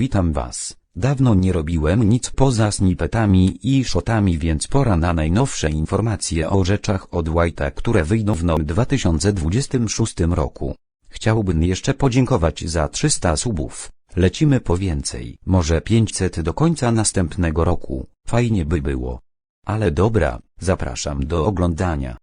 witam was. Dawno nie robiłem nic poza snippetami i shotami więc pora na najnowsze informacje o rzeczach od White'a które wyjdą w nowym 2026 roku. Chciałbym jeszcze podziękować za 300 subów. Lecimy po więcej. Może 500 do końca następnego roku. Fajnie by było. Ale dobra, zapraszam do oglądania.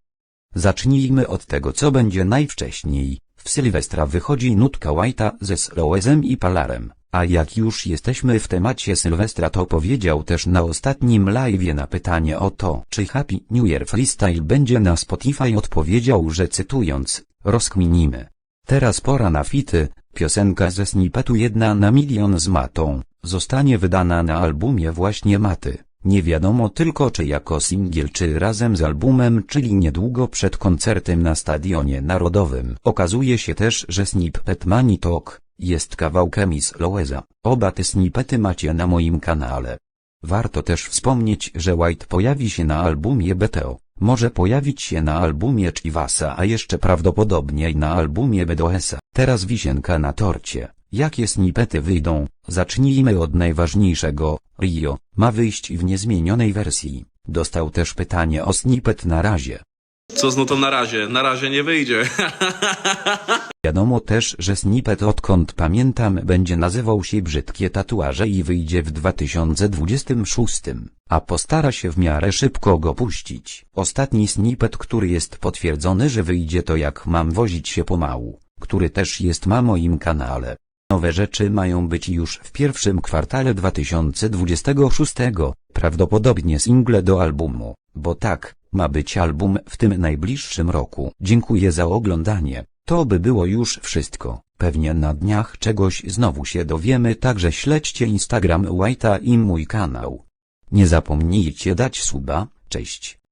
Zacznijmy od tego co będzie najwcześniej. W Sylwestra wychodzi nutka White'a ze Slowezem i Palarem, a jak już jesteśmy w temacie Sylwestra to powiedział też na ostatnim live'ie na pytanie o to czy Happy New Year Freestyle będzie na Spotify odpowiedział że cytując, rozkminimy. Teraz pora na fity, piosenka ze snippetu jedna na milion z Matą, zostanie wydana na albumie właśnie Maty. Nie wiadomo tylko czy jako singiel czy razem z albumem czyli niedługo przed koncertem na Stadionie Narodowym. Okazuje się też, że snippet Money Talk jest kawałkiem i Sloweza. Oba te snippety macie na moim kanale. Warto też wspomnieć, że White pojawi się na albumie BTO, może pojawić się na albumie Chivasa a jeszcze prawdopodobnie na albumie BDOS-a. Teraz wisienka na torcie. Jakie snippety wyjdą? Zacznijmy od najważniejszego. Rio ma wyjść w niezmienionej wersji. Dostał też pytanie o snippet na razie. Co z nutą na razie? Na razie nie wyjdzie. Wiadomo też, że snippet odkąd pamiętam będzie nazywał się Brzydkie tatuaże i wyjdzie w 2026, a postara się w miarę szybko go puścić. Ostatni snippet, który jest potwierdzony, że wyjdzie to jak mam wozić się pomału, który też jest na moim kanale. Nowe rzeczy mają być już w pierwszym kwartale 2026, prawdopodobnie single do albumu, bo tak, ma być album w tym najbliższym roku. Dziękuję za oglądanie. To by było już wszystko. Pewnie na dniach czegoś znowu się dowiemy, także śledźcie Instagram White'a i mój kanał. Nie zapomnijcie dać suba, cześć.